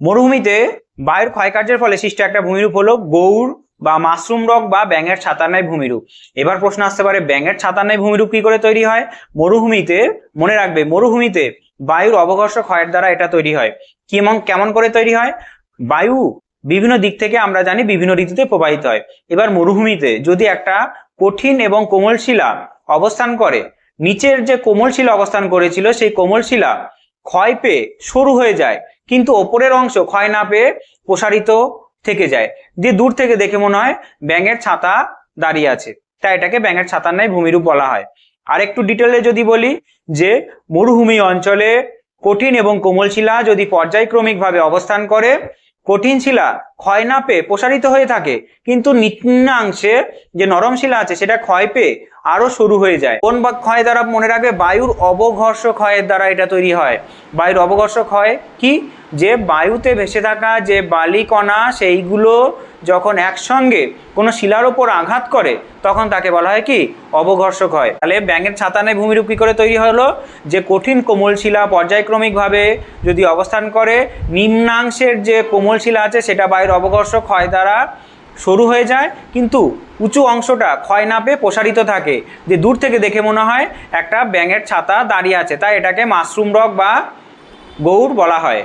মরুভূমিতে বায়ুর ক্ষয়কার্যের ফলে সৃষ্ট একটা ভূমিরূপ হলো গৌড় বা মাশরুম রক বা ব্যাঙের ছাতার ন্যায় ভূমিরূপ। এবার প্রশ্ন আসতে পারে, ব্যাঙের ছাতার ন্যায় ভূমিরূপ কি করে তৈরি হয়? মরুভূমিতে, মনে রাখবে, মরুভূমিতে বায়ুর অবঘর্ষ ক্ষয়ের দ্বারা এটা তৈরি হয়। কেমন কেমন করে তৈরি হয়? বায়ু বিভিন্ন দিক থেকে আমরা জানি বিভিন্ন ঋতুতে প্রবাহিত হয়। এবার মরুভূমিতে যদি একটা কঠিন এবং কোমল শিলা অবস্থান করে, নিচের যে কোমল শিলা অবস্থান করেছিল, সেই কোমল শিলা ক্ষয় পেয়ে সরু হয়ে যায়, কিন্তু ওপরের অংশ ক্ষয় না পেয়ে প্রসারিত থেকে যায়। দিয়ে দূর থেকে দেখে মনে হয় ব্যাঙের ছাতা দাঁড়িয়ে আছে। তাই এটাকে ব্যাঙের ছাতার ন্যায় ভূমিরূপ বলা হয়। আর একটু ডিটেলে যদি বলি যে, মরুভূমি অঞ্চলে কঠিন এবং কোমল শিলা যদি পর্যায়ক্রমিকভাবে অবস্থান করে, কঠিন শিলা ক্ষয় না পেয়ে প্রসারিত হয়ে থাকে। কিন্তু নিম্নাংশে যে নরম শিলা আছে, সেটা ক্ষয় পেয়ে আরও শুরু হয়ে যায়। কোন বা ক্ষয় দ্বারা মনে রাখবে বায়ুর অবঘর্ষ ক্ষয়ের দ্বারা এটা তৈরি হয়। বায়ুর অবঘর্ষ ক্ষয় কি? যে বায়ুতে ভেসে থাকা যে বালি কণা সেইগুলো যখন একসঙ্গে কোনো শিলার ওপর আঘাত করে, তখন তাকে বলা হয় কি? অবঘর্ষ ক্ষয়। তাহলে ব্যাঙের ছাতানে ভূমিরূপ কি করে তৈরি হলো? যে কঠিন কোমল শিলা পর্যায়ক্রমিকভাবে যদি অবস্থান করে, নিম্নাংশের যে কোমল শিলা আছে, সেটা বায়ুর অবঘর্ষ ক্ষয় দ্বারা সরু হয়ে যায় কিন্তু উঁচু অংশটা ক্ষয় না পেয়ে প্রসারিত থাকে যে দূর থেকে দেখে মনে হয় একটা ব্যাঙের ছাতা দাঁড়িয়ে আছে তাই এটাকে মাশরুম রক বা গৌড় বলা হয়